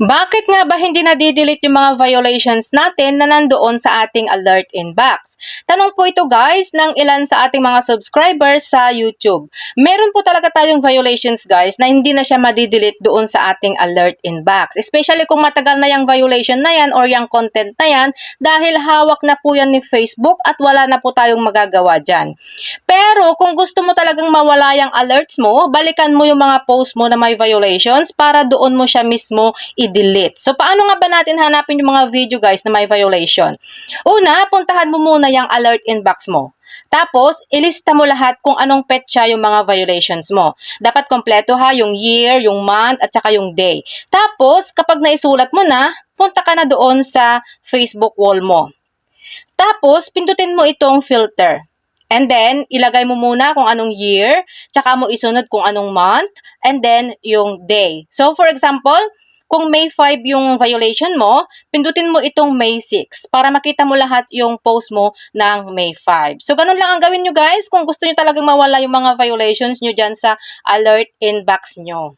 Bakit nga ba hindi nadidelete yung mga violations natin na nandoon sa ating alert inbox? Tanong po ito guys ng ilan sa ating mga subscribers sa YouTube. Meron po talaga tayong violations guys na hindi na siya madidelete doon sa ating alert inbox. Especially kung matagal na yung violation na yan or yung content na yan dahil hawak na po yan ni Facebook at wala na po tayong magagawa dyan. Pero kung gusto mo talagang mawala yung alerts mo, balikan mo yung mga post mo na may violations para doon mo siya mismo i-delete. So, paano nga ba natin hanapin yung mga video guys na may violation? Una, puntahan mo muna yung alert inbox mo. Tapos, ilista mo lahat kung anong petsa yung mga violations mo. Dapat kompleto ha, yung year, yung month, at saka yung day. Tapos, kapag naisulat mo na, punta ka na doon sa Facebook wall mo. Tapos, pindutin mo itong filter. And then, ilagay mo muna kung anong year, tsaka mo isunod kung anong month, and then yung day. So, for example, kung May 5 yung violation mo, pindutin mo itong May 6 para makita mo lahat yung post mo ng May 5. So, ganun lang ang gawin nyo guys kung gusto nyo talagang mawala yung mga violations nyo dyan sa alert inbox nyo.